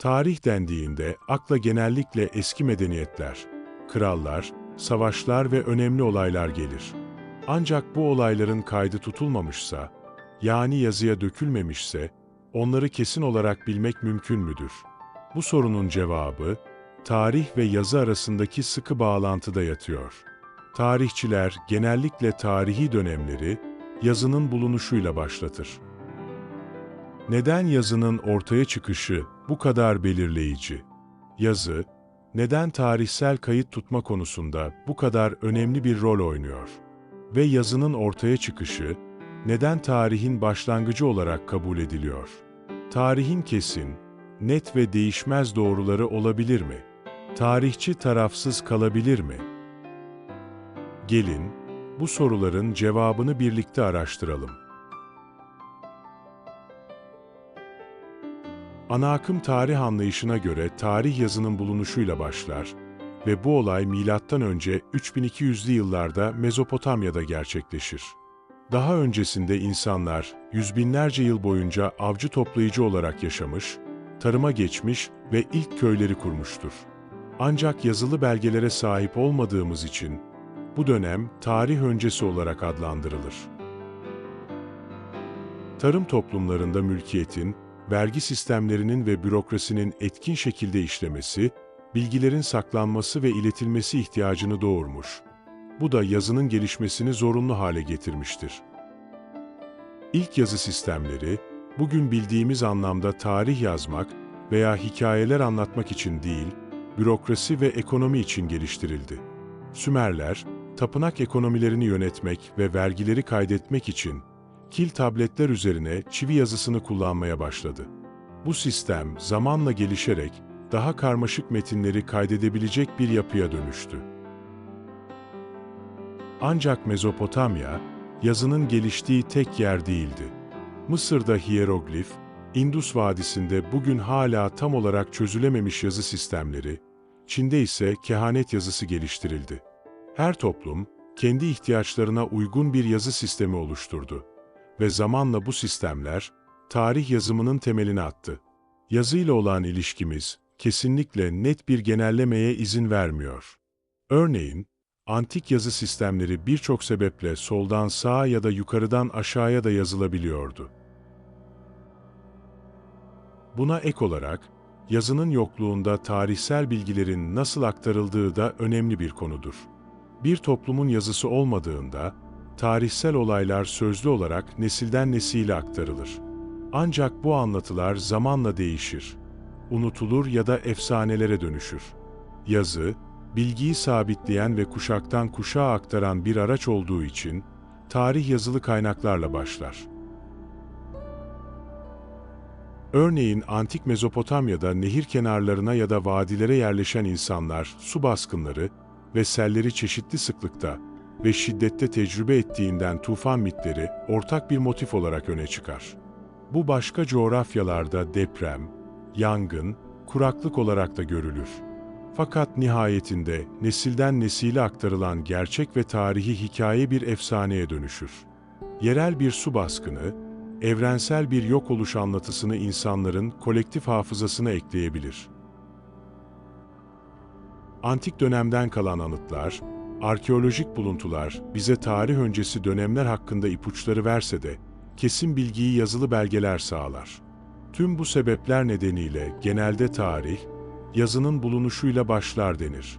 Tarih dendiğinde akla genellikle eski medeniyetler, krallar, savaşlar ve önemli olaylar gelir. Ancak bu olayların kaydı tutulmamışsa, yani yazıya dökülmemişse, onları kesin olarak bilmek mümkün müdür? Bu sorunun cevabı, tarih ve yazı arasındaki sıkı bağlantıda yatıyor. Tarihçiler genellikle tarihi dönemleri yazının bulunuşuyla başlatır. Neden yazının ortaya çıkışı bu kadar belirleyici? Yazı, neden tarihsel kayıt tutma konusunda bu kadar önemli bir rol oynuyor? Ve yazının ortaya çıkışı, neden tarihin başlangıcı olarak kabul ediliyor? Tarihin kesin, net ve değişmez doğruları olabilir mi? Tarihçi tarafsız kalabilir mi? Gelin, bu soruların cevabını birlikte araştıralım. Ana akım tarih anlayışına göre tarih yazının bulunuşuyla başlar ve bu olay milattan önce 3200'lü yıllarda Mezopotamya'da gerçekleşir. Daha öncesinde insanlar yüz binlerce yıl boyunca avcı toplayıcı olarak yaşamış, tarıma geçmiş ve ilk köyleri kurmuştur. Ancak yazılı belgelere sahip olmadığımız için bu dönem tarih öncesi olarak adlandırılır. Tarım toplumlarında mülkiyetin, vergi sistemlerinin ve bürokrasinin etkin şekilde işlemesi, bilgilerin saklanması ve iletilmesi ihtiyacını doğurmuş. Bu da yazının gelişmesini zorunlu hale getirmiştir. İlk yazı sistemleri, bugün bildiğimiz anlamda tarih yazmak veya hikayeler anlatmak için değil, bürokrasi ve ekonomi için geliştirildi. Sümerler, tapınak ekonomilerini yönetmek ve vergileri kaydetmek için kil tabletler üzerine çivi yazısını kullanmaya başladı. Bu sistem zamanla gelişerek daha karmaşık metinleri kaydedebilecek bir yapıya dönüştü. Ancak Mezopotamya, yazının geliştiği tek yer değildi. Mısır'da hieroglif, Indus Vadisi'nde bugün hala tam olarak çözülememiş yazı sistemleri, Çin'de ise kehanet yazısı geliştirildi. Her toplum, kendi ihtiyaçlarına uygun bir yazı sistemi oluşturdu ve zamanla bu sistemler, tarih yazımının temelini attı. Yazıyla olan ilişkimiz, kesinlikle net bir genellemeye izin vermiyor. Örneğin, antik yazı sistemleri birçok sebeple soldan sağa ya da yukarıdan aşağıya da yazılabiliyordu. Buna ek olarak, yazının yokluğunda tarihsel bilgilerin nasıl aktarıldığı da önemli bir konudur. Bir toplumun yazısı olmadığında, tarihsel olaylar sözlü olarak nesilden nesile aktarılır. Ancak bu anlatılar zamanla değişir. Unutulur ya da efsanelere dönüşür. Yazı, bilgiyi sabitleyen ve kuşaktan kuşağa aktaran bir araç olduğu için, tarih yazılı kaynaklarla başlar. Örneğin antik Mezopotamya'da nehir kenarlarına ya da vadilere yerleşen insanlar su baskınları ve selleri çeşitli sıklıkta ve şiddette tecrübe ettiğinden tufan mitleri ortak bir motif olarak öne çıkar. Bu başka coğrafyalarda deprem, yangın, kuraklık olarak da görülür. Fakat nihayetinde nesilden nesile aktarılan gerçek ve tarihi hikaye bir efsaneye dönüşür. Yerel bir su baskını, evrensel bir yok oluş anlatısını insanların kolektif hafızasına ekleyebilir. Antik dönemden kalan anıtlar, arkeolojik buluntular bize tarih öncesi dönemler hakkında ipuçları verse de, kesin bilgiyi yazılı belgeler sağlar. Tüm bu sebepler nedeniyle genelde tarih, yazının bulunuşuyla başlar denir.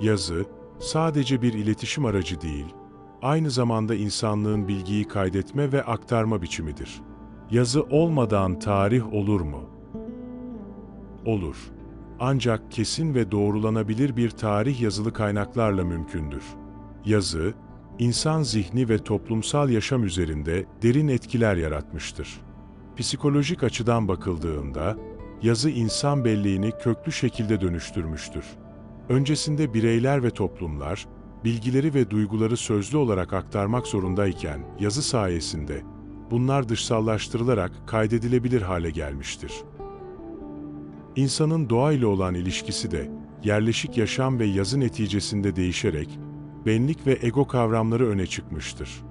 Yazı, sadece bir iletişim aracı değil, aynı zamanda insanlığın bilgiyi kaydetme ve aktarma biçimidir. Yazı olmadan tarih olur mu? Olur. Ancak kesin ve doğrulanabilir bir tarih yazılı kaynaklarla mümkündür. Yazı, insan zihni ve toplumsal yaşam üzerinde derin etkiler yaratmıştır. Psikolojik açıdan bakıldığında, yazı insan belleğini köklü şekilde dönüştürmüştür. Öncesinde bireyler ve toplumlar, bilgileri ve duyguları sözlü olarak aktarmak zorundayken, yazı sayesinde bunlar dışsallaştırılarak kaydedilebilir hale gelmiştir. İnsanın doğayla olan ilişkisi de yerleşik yaşam ve yazı neticesinde değişerek benlik ve ego kavramları öne çıkmıştır.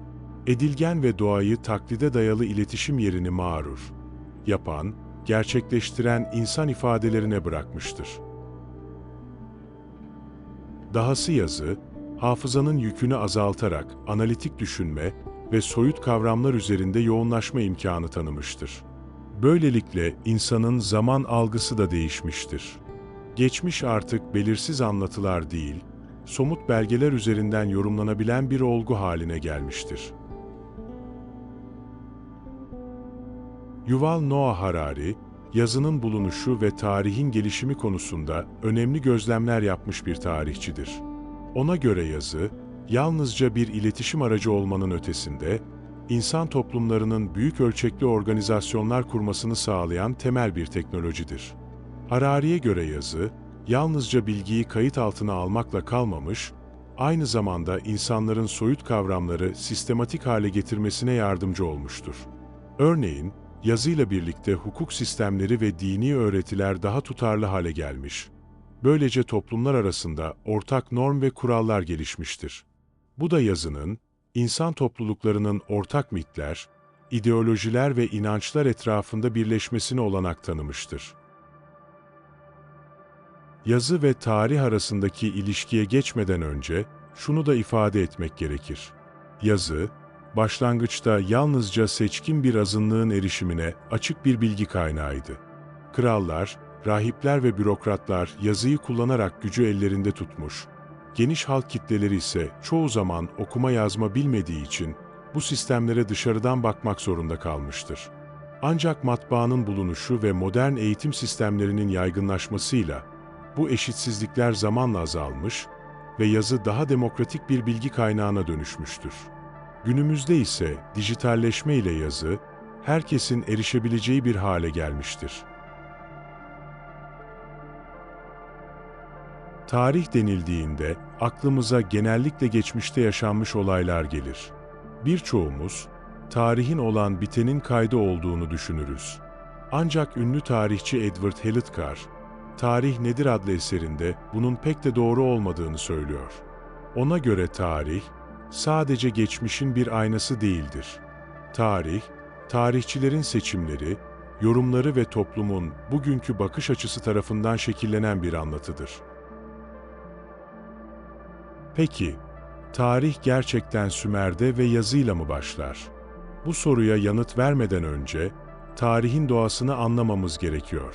Edilgen ve doğayı taklide dayalı iletişim yerini mağrur yapan, gerçekleştiren insan ifadelerine bırakmıştır. Dahası yazı, hafızanın yükünü azaltarak analitik düşünme ve soyut kavramlar üzerinde yoğunlaşma imkanı tanımıştır. Böylelikle insanın zaman algısı da değişmiştir. Geçmiş artık belirsiz anlatılar değil, somut belgeler üzerinden yorumlanabilen bir olgu haline gelmiştir. Yuval Noah Harari, yazının bulunuşu ve tarihin gelişimi konusunda önemli gözlemler yapmış bir tarihçidir. Ona göre yazı, yalnızca bir iletişim aracı olmanın ötesinde, insan toplumlarının büyük ölçekli organizasyonlar kurmasını sağlayan temel bir teknolojidir. Harari'ye göre yazı, yalnızca bilgiyi kayıt altına almakla kalmamış, aynı zamanda insanların soyut kavramları sistematik hale getirmesine yardımcı olmuştur. Örneğin, yazıyla birlikte hukuk sistemleri ve dini öğretiler daha tutarlı hale gelmiş. Böylece toplumlar arasında ortak norm ve kurallar gelişmiştir. Bu da yazının, insan topluluklarının ortak mitler, ideolojiler ve inançlar etrafında birleşmesine olanak tanımıştır. Yazı ve tarih arasındaki ilişkiye geçmeden önce şunu da ifade etmek gerekir. Yazı, başlangıçta yalnızca seçkin bir azınlığın erişimine açık bir bilgi kaynağıydı. Krallar, rahipler ve bürokratlar yazıyı kullanarak gücü ellerinde tutmuş, geniş halk kitleleri ise çoğu zaman okuma yazma bilmediği için bu sistemlere dışarıdan bakmak zorunda kalmıştır. Ancak matbaanın bulunuşu ve modern eğitim sistemlerinin yaygınlaşmasıyla bu eşitsizlikler zamanla azalmış ve yazı daha demokratik bir bilgi kaynağına dönüşmüştür. Günümüzde ise dijitalleşme ile yazı, herkesin erişebileceği bir hale gelmiştir. Tarih denildiğinde aklımıza genellikle geçmişte yaşanmış olaylar gelir. Birçoğumuz, tarihin olan bitenin kaydı olduğunu düşünürüz. Ancak ünlü tarihçi Edward Helitkar, Tarih Nedir adlı eserinde bunun pek de doğru olmadığını söylüyor. Ona göre tarih, sadece geçmişin bir aynası değildir. Tarih, tarihçilerin seçimleri, yorumları ve toplumun bugünkü bakış açısı tarafından şekillenen bir anlatıdır. Peki, tarih gerçekten Sümer'de ve yazıyla mı başlar? Bu soruya yanıt vermeden önce, tarihin doğasını anlamamız gerekiyor.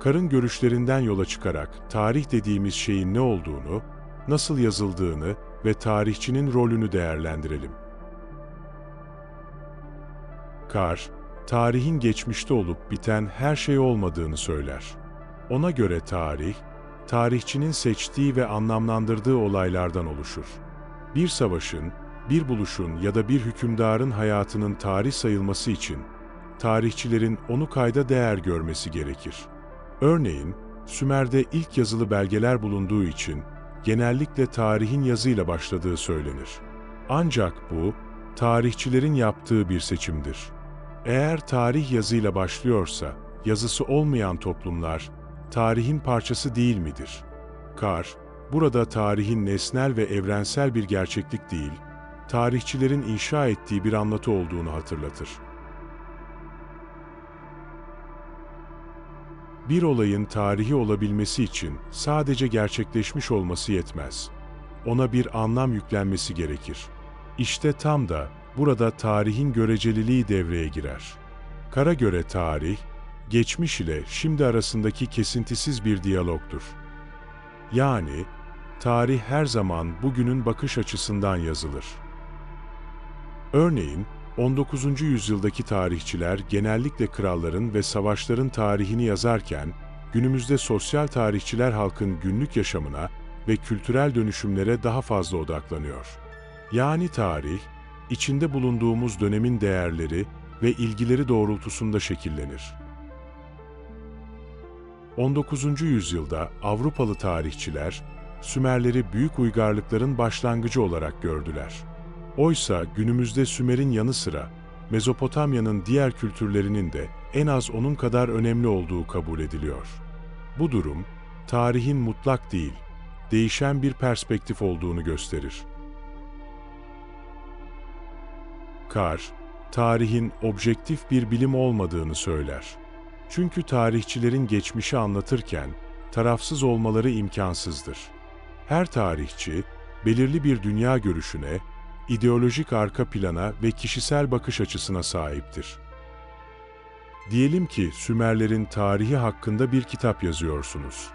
Karın görüşlerinden yola çıkarak tarih dediğimiz şeyin ne olduğunu, nasıl yazıldığını ve tarihçinin rolünü değerlendirelim. Kar, tarihin geçmişte olup biten her şey olmadığını söyler. Ona göre tarih, tarihçinin seçtiği ve anlamlandırdığı olaylardan oluşur. Bir savaşın, bir buluşun ya da bir hükümdarın hayatının tarih sayılması için, tarihçilerin onu kayda değer görmesi gerekir. Örneğin, Sümer'de ilk yazılı belgeler bulunduğu için genellikle tarihin yazıyla başladığı söylenir. Ancak bu, tarihçilerin yaptığı bir seçimdir. Eğer tarih yazıyla başlıyorsa, yazısı olmayan toplumlar, tarihin parçası değil midir? Kar, burada tarihin nesnel ve evrensel bir gerçeklik değil, tarihçilerin inşa ettiği bir anlatı olduğunu hatırlatır. Bir olayın tarihi olabilmesi için sadece gerçekleşmiş olması yetmez. Ona bir anlam yüklenmesi gerekir. İşte tam da burada tarihin göreceliliği devreye girer. Kara göre tarih, geçmiş ile şimdi arasındaki kesintisiz bir diyalogtur. Yani, tarih her zaman bugünün bakış açısından yazılır. Örneğin, 19. yüzyıldaki tarihçiler genellikle kralların ve savaşların tarihini yazarken, günümüzde sosyal tarihçiler halkın günlük yaşamına ve kültürel dönüşümlere daha fazla odaklanıyor. Yani tarih, içinde bulunduğumuz dönemin değerleri ve ilgileri doğrultusunda şekillenir. 19. yüzyılda Avrupalı tarihçiler, Sümerleri büyük uygarlıkların başlangıcı olarak gördüler. Oysa günümüzde Sümer'in yanı sıra Mezopotamya'nın diğer kültürlerinin de en az onun kadar önemli olduğu kabul ediliyor. Bu durum, tarihin mutlak değil, değişen bir perspektif olduğunu gösterir. Carr, tarihin objektif bir bilim olmadığını söyler. Çünkü tarihçilerin geçmişi anlatırken tarafsız olmaları imkansızdır. Her tarihçi belirli bir dünya görüşüne, ideolojik arka plana ve kişisel bakış açısına sahiptir. Diyelim ki Sümerlerin tarihi hakkında bir kitap yazıyorsunuz.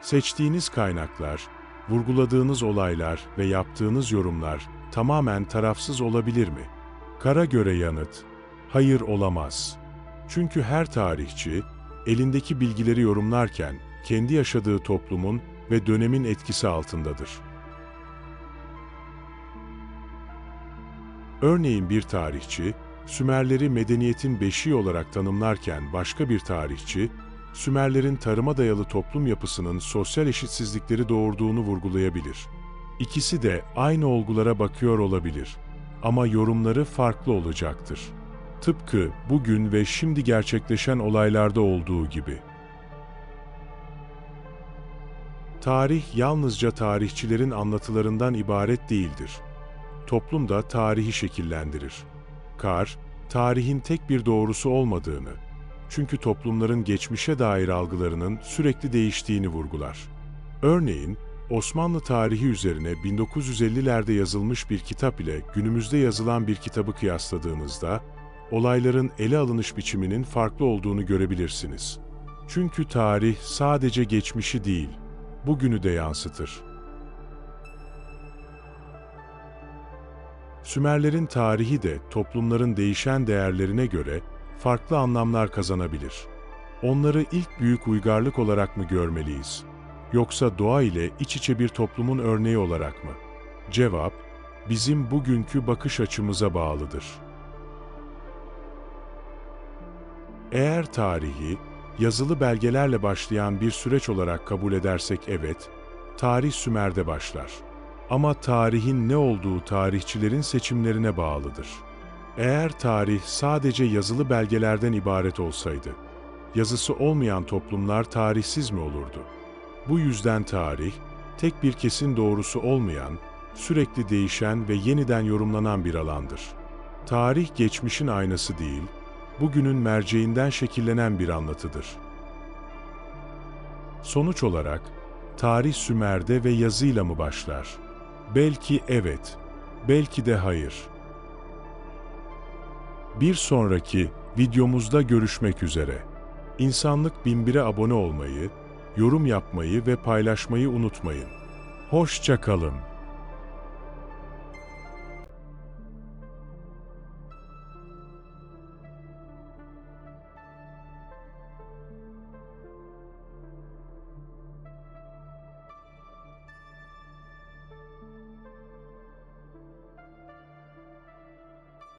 Seçtiğiniz kaynaklar, vurguladığınız olaylar ve yaptığınız yorumlar tamamen tarafsız olabilir mi? Kara göre yanıt, hayır olamaz. Çünkü her tarihçi, elindeki bilgileri yorumlarken kendi yaşadığı toplumun ve dönemin etkisi altındadır. Örneğin bir tarihçi, Sümerleri medeniyetin beşiği olarak tanımlarken başka bir tarihçi, Sümerlerin tarıma dayalı toplum yapısının sosyal eşitsizlikleri doğurduğunu vurgulayabilir. İkisi de aynı olgulara bakıyor olabilir ama yorumları farklı olacaktır. Tıpkı bugün ve şimdi gerçekleşen olaylarda olduğu gibi. Tarih yalnızca tarihçilerin anlatılarından ibaret değildir. Toplum da tarihi şekillendirir. Kar, tarihin tek bir doğrusu olmadığını, çünkü toplumların geçmişe dair algılarının sürekli değiştiğini vurgular. Örneğin, Osmanlı tarihi üzerine 1950'lerde yazılmış bir kitap ile günümüzde yazılan bir kitabı kıyasladığınızda, olayların ele alınış biçiminin farklı olduğunu görebilirsiniz. Çünkü tarih sadece geçmişi değil, bugünü de yansıtır. Sümerlerin tarihi de toplumların değişen değerlerine göre farklı anlamlar kazanabilir. Onları ilk büyük uygarlık olarak mı görmeliyiz? Yoksa doğa ile iç içe bir toplumun örneği olarak mı? Cevap, bizim bugünkü bakış açımıza bağlıdır. Eğer tarihi, yazılı belgelerle başlayan bir süreç olarak kabul edersek evet, tarih Sümer'de başlar. Ama tarihin ne olduğu tarihçilerin seçimlerine bağlıdır. Eğer tarih sadece yazılı belgelerden ibaret olsaydı, yazısı olmayan toplumlar tarihsiz mi olurdu? Bu yüzden tarih, tek bir kesin doğrusu olmayan, sürekli değişen ve yeniden yorumlanan bir alandır. Tarih geçmişin aynası değil, bugünün merceğinden şekillenen bir anlatıdır. Sonuç olarak, tarih Sümer'de ve yazıyla mı başlar? Belki evet, belki de hayır. Bir sonraki videomuzda görüşmek üzere. İnsanlık 1001'e abone olmayı, yorum yapmayı ve paylaşmayı unutmayın. Hoşça kalın.